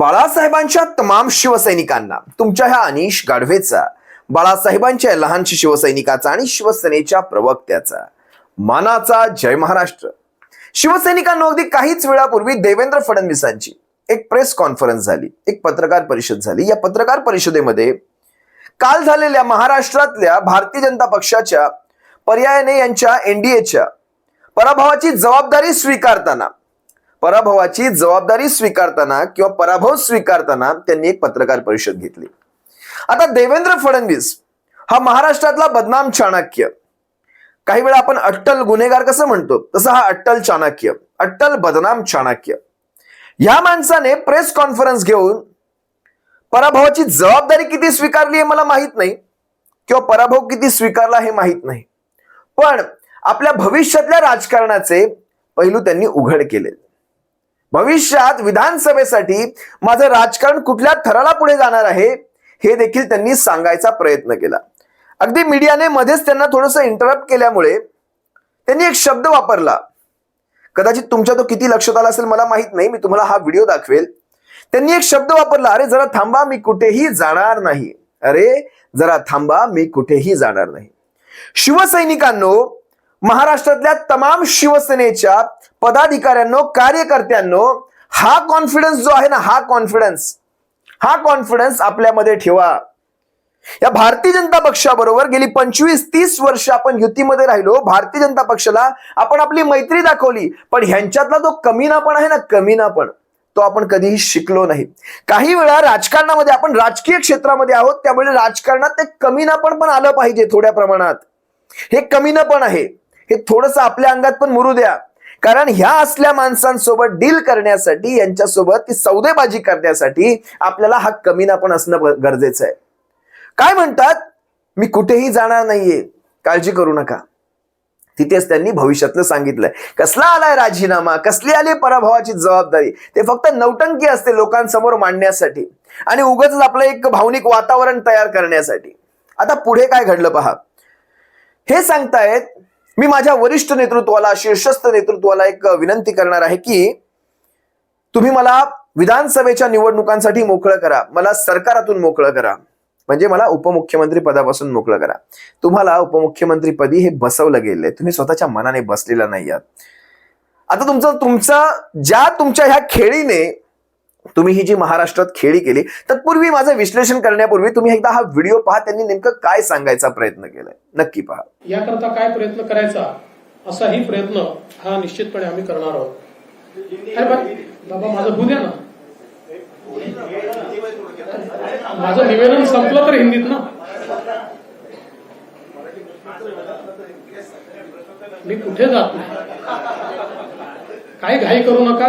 बाळासाहेबांच्या तमाम शिवसैनिकांना तुमच्या ह्या अनिश गाढवेचा बाळासाहेबांच्या लहानशी शिवसैनिकाचा आणि शिवसेनेच्या प्रवक्त्याचा. मानाचा जय महाराष्ट्र. शिवसैनिकांना अगदी काहीच वेळापूर्वी देवेंद्र फडणवीसांची एक प्रेस कॉन्फरन्स झाली एक पत्रकार परिषद झाली. या पत्रकार परिषदेमध्ये काल झालेल्या महाराष्ट्रातल्या भारतीय जनता पक्षाच्या पर्यायाने यांच्या एनडीएच्या पराभवाची जबाबदारी स्वीकारताना पराभवाची जबाबदारी स्वीकारताना किंवा पराभव स्वीकारताना त्यांनी एक पत्रकार परिषद घेतली. आता देवेंद्र फडणवीस हा महाराष्ट्रातला बदनाम चाणक्य. काही वेळा आपण अट्टल गुन्हेगार कसं म्हणतो? तसं हा अट्टल चाणक्य अट्टल बदनाम चाणक्य. ह्या माणसाने प्रेस कॉन्फरन्स घेऊन पराभवाची जबाबदारी किती स्वीकारली हे मला माहीत नाही किंवा पराभव किती स्वीकारला हे माहीत नाही. पण आपल्या भविष्यातल्या राजकारणाचे पैलू त्यांनी उघड केले भविष्यात विधानसभेसाठी माझं राजकारण कुठल्या थराला पुढे जाणार आहे हे देखील त्यांनी सांगायचा प्रयत्न केला. अगदी मीडियाने मध्येच त्यांना थोडंसं इंटरप्ट केल्यामुळे त्यांनी एक शब्द वापरला. कदाचित तुमच्या तो किती लक्षात आला असेल मला माहीत नाही मी तुम्हाला हा व्हिडिओ दाखवेल. त्यांनी एक शब्द वापरला अरे जरा थांबा मी कुठेही जाणार नाही. अरे जरा थांबा मी कुठेही जाणार नाही. शिवसैनिकांनो महाराष्ट्रातल्या तमाम शिवसेनेच्या पदाधिकाऱ्यांनो कार्यकर्त्यांनो हा कॉन्फिडन्स जो आहे ना हा कॉन्फिडन्स हा कॉन्फिडन्स आपल्यामध्ये ठेवा. या भारतीय जनता पक्षाबरोबर गेली पंचवीस तीस वर्ष आपण युतीमध्ये राहिलो भारतीय जनता पक्षाला आपण आपली मैत्री दाखवली पण ह्यांच्यातला जो कमीना पण आहे ना कमीना पण तो आपण कधीही शिकलो नाही. काही वेळा राजकारणामध्ये आपण राजकीय क्षेत्रामध्ये आहोत त्यामुळे राजकारणात ते कमीना पण आलं पाहिजे थोड्या प्रमाणात. हे कमीना पण आहे. हे थोडस आपल्या अंगात पण मुरू द्या. कारण ह्या असल्या माणसांसोबत डील करण्यासाठी यांच्यासोबत ती सौदेबाजी करण्यासाठी आपल्याला हा कमीना पण असणं गरजेचं आहे. काय म्हणतात? मी कुठेही जाणार नाहीये. काळजी करू नका. तिथेच त्यांनी भविष्यातलं सांगितलंय. कसला आलाय राजीनामा? कसली आली पराभवाची जबाबदारी? ते फक्त नौटंकी असते लोकांसमोर मांडण्यासाठी. आणि उगाच आपलं एक भावनिक वातावरण तयार करण्यासाठी. आता पुढे काय घडलं पहा. हे सांगतायत मी माझ्या वरिष्ठ नेतृत्वाला शीर्षस्थ नेतृत्वाला एक विनंती करणार आहे की तुम्ही मला विधानसभेच्या निवडणुकांसाठी मोकळं करा. मला सरकारातून मोकळं करा. म्हणजे मला उपमुख्यमंत्री पदापासून मोकळं करा. तुम्हाला उपमुख्यमंत्री पदी हे बसवलं गेलंय. तुम्ही स्वतःच्या मनाने बसलेला नाही आहात. आता तुमचं तुमचं ज्या तुमच्या ह्या खेळीने तुम्ही ही जी महाराष्ट्रात खेळी केली तत्पूर्वी माझं विश्लेषण करण्यापूर्वी तुम्ही एकदा हा व्हिडिओ पहा त्यांनी नेमकं काय सांगायचा प्रयत्न केलाय. नक्की पहा. याकरता काय प्रयत्न करायचा असाही प्रयत्न हा निश्चितपणे आम्ही करणार आहोत. बाबा माझं होऊ द्या ना. माझं निवेदन संपलं तर हिंदीत ना. मी कुठे जात नाही. काही घाई करू नका.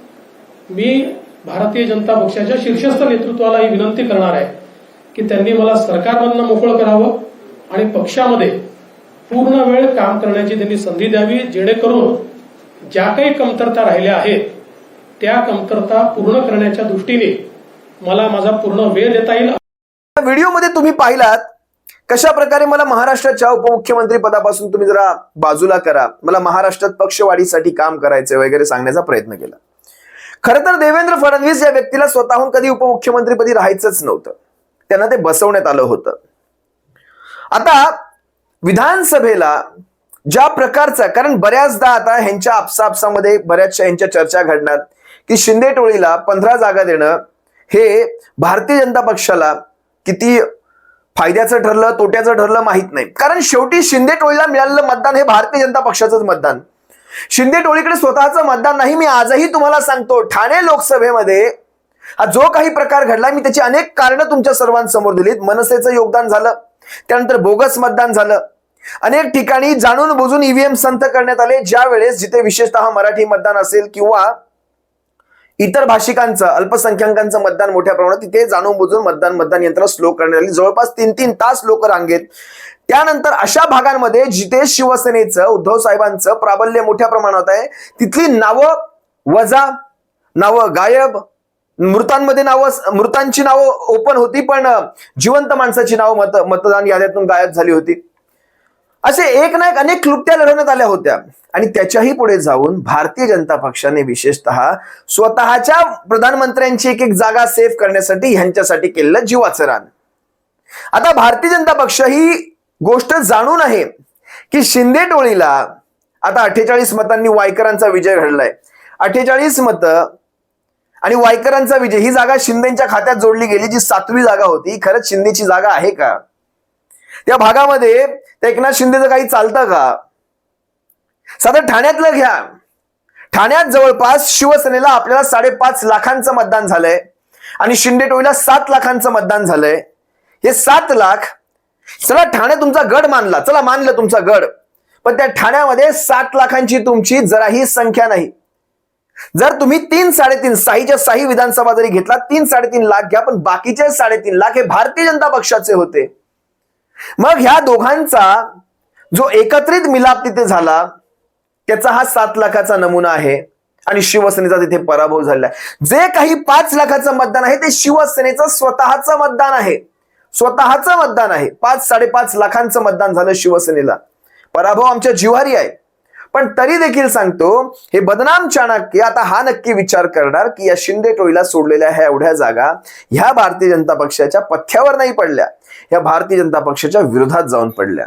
मी भारतीय जनता पक्षाच्या शीर्षस्थ नेतृत्वाला ही विनंती करणार आहे की त्यांनी मला सरकारमधनं मोकळं करावं आणि पक्षामध्ये पूर्ण वेळ काम करण्याची त्यांनी संधी द्यावी जेणेकरून ज्या काही कमतरता राहिल्या आहेत त्या कमतरता पूर्ण करण्याच्या दृष्टीने मला माझा पूर्ण वेळ देता येईल. व्हिडिओमध्ये तुम्ही पाहिलात कशा प्रकारे मला महाराष्ट्राच्या उपमुख्यमंत्री पदापासून तुम्ही जरा बाजूला करा. मला महाराष्ट्रात पक्षवाढीसाठी काम करायचं वगैरे सांगण्याचा प्रयत्न केला. खरं तर देवेंद्र फडणवीस या व्यक्तीला स्वतःहून कधी उपमुख्यमंत्रीपदी राहायचंच नव्हतं. त्यांना ते बसवण्यात आलं होतं. आता विधानसभेला ज्या प्रकारचा कारण बऱ्याचदा आता ह्यांच्या आपसापसामध्ये बऱ्याचशा ह्यांच्या चर्चा घडणार की शिंदे टोळीला पंधरा जागा देणं हे भारतीय जनता पक्षाला किती फायद्याचं ठरलं तोट्याचं ठरलं माहीत नाही. कारण शेवटी शिंदे टोळीला मिळालेलं मतदान हे भारतीय जनता पक्षाचंच मतदान. शिंदे टोळीकडे स्वतःचं मतदान नाही मी आजही तुम्हाला सांगतो ठाणे लोकसभेमध्ये हा जो काही प्रकार घडला मी त्याची अनेक कारणं तुमच्या सर्वांसमोर दिलीत. मनसेचं योगदान झालं त्यानंतर बोगस मतदान झालं. अनेक ठिकाणी जाणून बुजून ईव्हीएम संत करण्यात आले. ज्या वेळेस जिथे विशेषतः मराठी मतदान असेल किंवा इतर भाषिकांचं अल्पसंख्याकांचं मतदान मोठ्या प्रमाणात तिथे जाणून बुजून मतदान मतदान यंत्र स्लो करण्यात आली. जवळपास तीन तीन तास लोक रांगेत. त्यानंतर अशा भागांमध्ये जिथे शिवसेनेचं उद्धव साहेबांचं प्राबल्य मोठ्या प्रमाणात आहे तिथली नावं वजा नावं गायब. मृतांमध्ये नावं मृतांची नावं ओपन होती पण जिवंत माणसाची नावं मत मतदान याद्यातून गायब झाली होती. असे एक ना एक अनेक क्लुप्त्या लढवण्यात आल्या होत्या. आणि त्याच्याही पुढे जाऊन भारतीय जनता पक्षाने विशेषतः स्वतःच्या प्रधानमंत्र्यांची एक एक जागा सेफ करण्यासाठी ह्यांच्यासाठी केलेलं जीवाचं रान. आता भारतीय जनता पक्ष ही गोष्ट जाणून आहे की शिंदे टोळीला आता अठ्ठेचाळीस मतांनी वायकरांचा विजय घडलाय. अठ्ठेचाळीस मतं आणि वायकरांचा विजय ही जागा शिंदेच्या खात्यात जोडली गेली जी सातवी जागा होती. खरंच शिंदेची जागा आहे का? त्या भागामध्ये त्या एकनाथ शिंदेचं काही चालतं का? साधं ठाण्यातलं घ्या. ठाण्यात जवळपास शिवसेनेला आपल्याला साडेपाच लाखांचं मतदान झालंय आणि शिंदे टोळीला सात लाखांचं मतदान झालंय. हे सात लाख चला ठाणे तुमचा गड मानला चला मानलं तुमचा गड पण त्या ठाण्यामध्ये सात लाखांची तुमची जराही संख्या नाही. जर तुम्ही तीन साडेतीन साहीच्या साही विधानसभा जरी घेतला तीन साडेतीन लाख घ्या पण बाकीचे साडेतीन लाख हे भारतीय जनता पक्षाचे होते. मग ह्या दोघांचा जो एकत्रित मिलाप तिथे झाला त्याचा हा सात लाखाचा नमुना आहे आणि शिवसेनेचा तिथे पराभव झाला जे काही पाच लाखाचं मतदान आहे ते शिवसेनेचं स्वतःचं मतदान आहे. स्वतःचं मतदान आहे. पाच साडेपाच लाखांचं मतदान झालं शिवसेनेला. पराभव आमच्या जिव्हारी आहे. पण तरी देखील सांगतो हे बदनाम चाणक्य आता हा नक्की विचार करणार की या शिंदे टोळीला सोडलेल्या ह्या एवढ्या जागा ह्या भारतीय जनता पक्षाच्या पथ्यावर नाही पडल्या. ह्या भारतीय जनता पक्षाच्या विरोधात जाऊन पडल्या.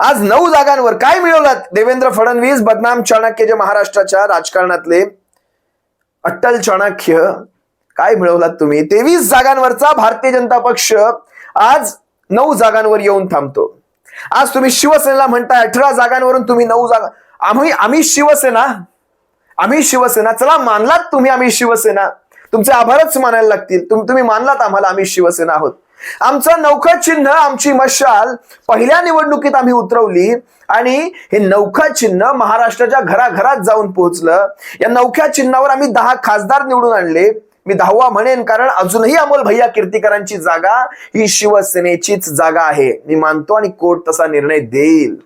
आज नऊ जागांवर काय मिळवलात देवेंद्र फडणवीस बदनाम चाणक्य जे महाराष्ट्राच्या राजकारणातले अट्टल चाणक्य काय मिळवलात तुम्ही? तेवीस जागांवरचा भारतीय जनता पक्ष आज नऊ जागांवर येऊन थांबतो. आज तुम्ही शिवसेनेला म्हणताय अठरा जागांवरून तुम्ही नऊ जागा आम्ही आम्ही शिवसेना आम्ही शिवसेना चला मानलात तुम्ही आम्ही शिवसेना. तुमचे आभारच मानायला लागतील. तुम- तुम्ही मानलात आम्हाला आम्ही शिवसेना आहोत. आमचं नौखा चिन्ह आमची मशाल पहिल्या निवडणुकीत आम्ही उतरवली आणि हे नौखा चिन्ह महाराष्ट्राच्या घराघरात जाऊन पोहोचलं. या नौख्या चिन्हावर आम्ही दहा खासदार निवडून आणले. मी दहावा म्हणेन कारण अजूनही अमोल भैया कीर्तीकरांची जागा ही शिवसेनेचीच जागा आहे. मी मानतो आणि कोर्ट तसा निर्णय देईल.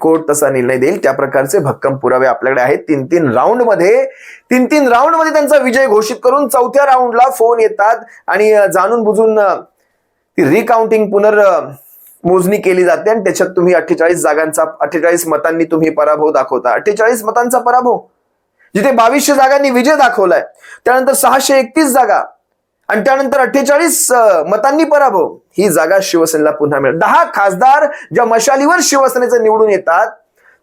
कोर्ट तसा निर्णय देईल. त्या प्रकारचे भक्कम पुरावे आपल्याकडे आहेत. तीन तीन राऊंडमध्ये तीन तीन राऊंडमध्ये त्यांचा विजय घोषित करून चौथ्या राऊंडला फोन येतात आणि जाणून बुजून ती रिकाउंटिंग पुनर् मोजणी केली जाते आणि त्याच्यात तुम्ही अठ्ठेचाळीस जागांचा अठ्ठेचाळीस मतांनी तुम्ही पराभव दाखवता. अठ्ठेचाळीस मतांचा पराभव. जिथे बावीसशे जागांनी विजय दाखवलाय त्यानंतर सहाशे एकतीस जागा आणि त्यानंतर अठ्ठेचाळीस मतांनी पराभव. ही जागा शिवसेनेला पुन्हा मिळेल. दहा खासदार ज्या मशालीवर शिवसेनेचे निवडून येतात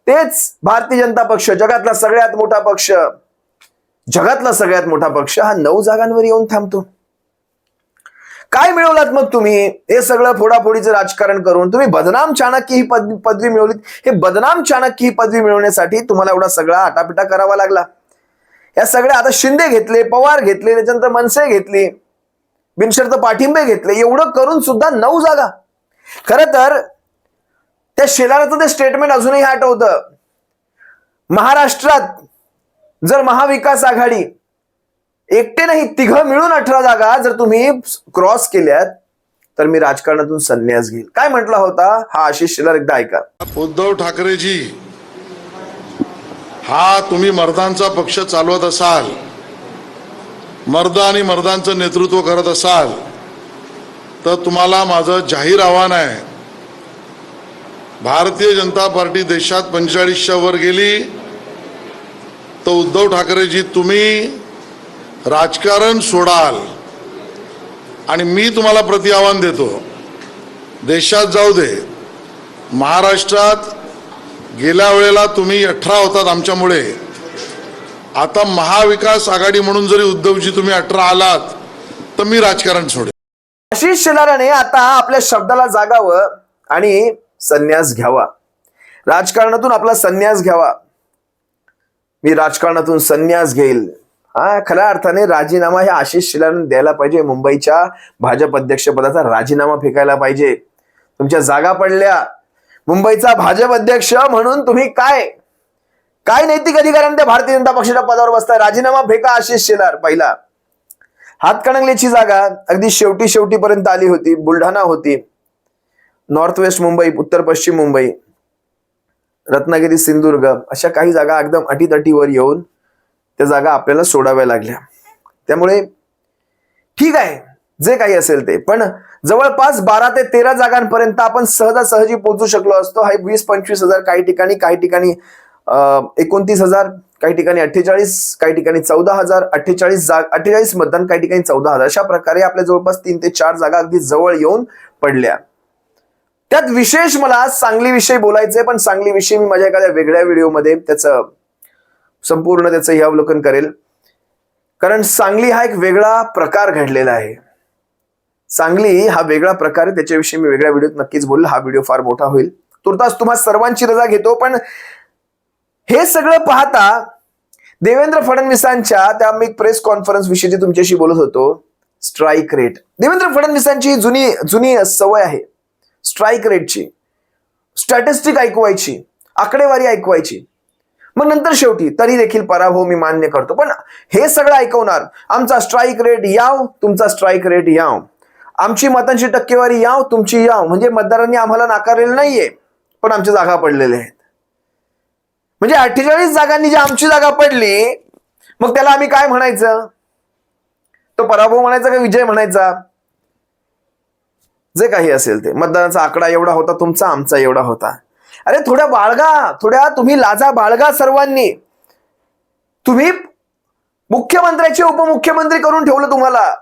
तेच भारतीय जनता पक्ष जगातला सगळ्यात मोठा पक्ष. जगातला सगळ्यात मोठा पक्ष हा नऊ जागांवर येऊन थांबतो. काय मिळवलात मग तुम्ही? हे सगळं फोडाफोडीचं राजकारण करून तुम्ही बदनाम चाणक्य ही पद पदवी मिळवलीत. हे बदनाम चाणक्य ही पदवी मिळवण्यासाठी तुम्हाला एवढा सगळा आटापिटा करावा लागला. या सगळ्या आता शिंदे घेतले पवार घेतले त्याच्यानंतर मनसे घेतली बिनशर्त पाठिंबे घेतले एवढं करून सुद्धा नऊ जागा. खर तर त्या शेलाराचं ते स्टेटमेंट अजूनही आठवतं. महाराष्ट्रात जर महाविकास आघाडी एकटे नाही तिघं मिळून अठरा जागा जर तुम्ही क्रॉस केल्यात तर मी राजकारणातून संन्यास घेईल. काय म्हटला होता? हा आशिष शेलार एकदा ऐका. उद्धव ठाकरेजी हा तुम्ही मर्दांचा पक्ष चालवत असाल मर्द आणि मर्दांचं नेतृत्व करत असाल तर तुम्हाला माझं जाहीर आव्हान आहे. भारतीय जनता पार्टी देशात पंचेचाळीसच्या वर गेली तर उद्धव ठाकरेजी तुम्ही राजकारण सोडाल. आणि मी तुम्हाला प्रति आव्हान देतो देशात जाऊ दे. महाराष्ट्रात गेल्या वेळेला तुम्ही अठरा होतात आमच्यामुळे. आता महाविकास आघाडी म्हणून जरी उद्धवजी तुम्ही अठरा आलात तर मी राजकारण सोडेल आशिष शेलाराने आता आपल्या शब्दाला जागावं आणि संन्यास घ्यावा. राजकारणातून आपला संन्यास घ्यावा. मी राजकारणातून संन्यास घेईल. हा खऱ्या अर्थाने राजीनामा हे आशिष शेलाराने द्यायला पाहिजे. मुंबईच्या भाजप अध्यक्षपदाचा राजीनामा फेकायला पाहिजे. तुमच्या जागा पडल्या. मुंबईचा भाजप अध्यक्ष म्हणून तुम्ही काय? काय नैतिक अधिकाराने त्या भारतीय जनता पक्षाच्या पदावर बसताय? राजीनामा फेका आशिष शेलार पहिला. हातकणंगलेची जागा अगदी शेवटी शेवटीपर्यंत आली होती. बुलढाणा होती. नॉर्थ वेस्ट मुंबई उत्तर पश्चिम मुंबई रत्नागिरी सिंधुदुर्ग अशा काही जागा एकदम अटीतटीवर येऊन त्या जागा आपल्याला सोडाव्या लागल्या. त्यामुळे ठीक आहे जे काही असेल ते. पण जवळपास बारा ते तेरा जागांपर्यंत आपण सहजासहजी पोहोचू शकलो असतो. हा वीस पंचवीस हजार काही ठिकाणी काही ठिकाणी एकोणतीस हजार काही ठिकाणी अठ्ठेचाळीस काही ठिकाणी चौदा हजार अठ्ठेचाळीस जाग अठ्ठेचाळीस मतदान काही ठिकाणी चौदा हजार. अशा प्रकारे आपल्या जवळपास तीन ते चार जागा अगदी जवळ येऊन पडल्या. त्यात विशेष मला आज सांगलीविषयी बोलायचंय पण सांगलीविषयी मी माझ्या एखाद्या वेगळ्या व्हिडिओमध्ये त्याचं संपूर्ण त्याचं हे अवलोकन करेल. कारण सांगली हा एक वेगळा प्रकार घडलेला आहे. सांगली हा वेगळा प्रकार आहे. त्याच्याविषयी मी वेगळ्या व्हिडिओत नक्कीच बोललो. हा व्हिडिओ फार मोठा होईल. तुर्तास तुम्हा सर्वांची रजा घेतो पण हे सगळं पाहता देवेंद्र फडणवीसांच्या त्या मी प्रेस कॉन्फरन्स विषयी जे तुमच्याशी बोलत होतो स्ट्राईक रेट. देवेंद्र फडणवीसांची जुनी जुनी सवय आहे. स्ट्राईक रेटची. स्टॅटिस्टिक ऐकवायची. आकडेवारी ऐकवायची. मग नंतर शेवटी तरी देखील पराभव मी मान्य करतो. पण हे सगळं ऐकवणार आमचा स्ट्राईक रेट याव तुमचा स्ट्राईक रेट याव. आमची मतांची टक्केवारी याव तुमची याव. म्हणजे मतदारांनी आम्हाला नाकारलेलं नाहीये पण आमच्या जागा पडलेल्या आहेत. म्हणजे अठ्ठेचाळीस जागांनी जी आमची जागा पडली मग त्याला आम्ही काय म्हणायचं? तो पराभव म्हणायचा का विजय म्हणायचा? जे काही असेल ते. मतदानाचा आकडा एवढा होता तुमचा आमचा एवढा होता. अरे थोड्या बाळगा थोड्या तुम्ही लाजा बाळगा सर्वांनी. तुम्ही मुख्यमंत्र्याचे उपमुख्यमंत्री करून ठेवलं तुम्हाला.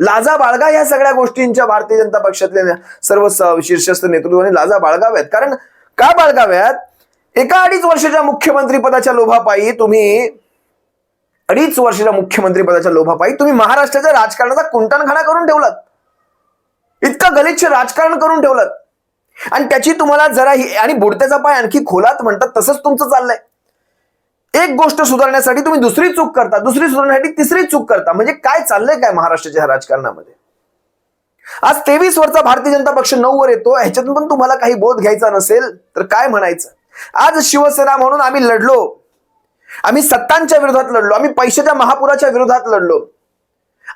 लाजा बाळगा या सगळ्या गोष्टींच्या भारतीय जनता पक्षातल्या सर्व शीर्षस्थ नेतृत्वाने लाजा बाळगाव्यात. कारण का बाळगाव्यात? एका अडीच वर्षाच्या मुख्यमंत्री पदाच्या लोभापायी तुम्ही अडीच वर्षाच्या मुख्यमंत्री पदाच्या लोभापायी तुम्ही महाराष्ट्राच्या राजकारणाचा कुंटणखाना करून ठेवलात. इतकं गलिच्छ राजकारण करून ठेवलं आणि त्याची तुम्हाला जरा ही आणि बुडत्याचा पाय आणखी खोलात म्हणतात तसंच तुमचं चाललंय. एक गोष्ट सुधारण्यासाठी तुम्ही दुसरी चूक करता. दुसरी सुधारण्यासाठी तिसरी चूक करता. म्हणजे काय चाललंय काय महाराष्ट्राच्या राजकारणामध्ये? आज तेवीस वरचा भारतीय जनता पक्ष नऊ वर येतो. ह्याच्यातून पण तुम्हाला काही बोध घ्यायचा नसेल तर काय म्हणायचं? आज शिवसेना म्हणून आम्ही लढलो. आम्ही सत्तांच्या विरोधात लढलो. आम्ही पैशाच्या महापुराच्या विरोधात लढलो.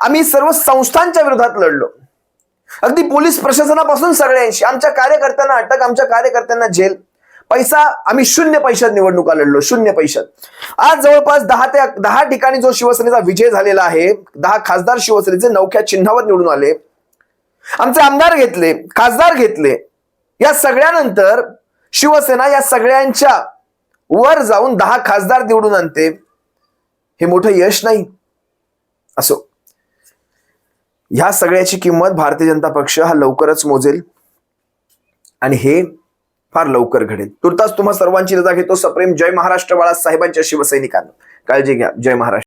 आम्ही सर्व संस्थांच्या विरोधात लढलो. अगदी पोलीस प्रशासनापासून सगळ्यांशी. आमच्या कार्यकर्त्यांना अटक आमच्या कार्यकर्त्यांना जेल. पैसा आम्ही शून्य पैशात निवडणुका लढलो शून्य पैशात. आज जवळपास दहा ते दहा ठिकाणी जो शिवसेनेचा विजय झालेला आहे दहा खासदार शिवसेनेचे नौख्या चिन्हावर निवडून आले. आमचे आमदार घेतले खासदार घेतले. या सगळ्यानंतर शिवसेना या सगळ्यांच्या वर जाऊन दहा खासदार निवडून आणते. हे मोठं यश नाही. असो. ह्या सगळ्याची किंमत भारतीय जनता पक्ष हा लवकरच मोजेल. आणि हे फार लवकर घडेल. तुर्तास तुम्हा सर्वांची रजा घेतो. सप्रेम जय महाराष्ट्र बाळा साहेबांच्या शिवसैनिकांना. काळजी घ्या. जय महाराष्ट्र.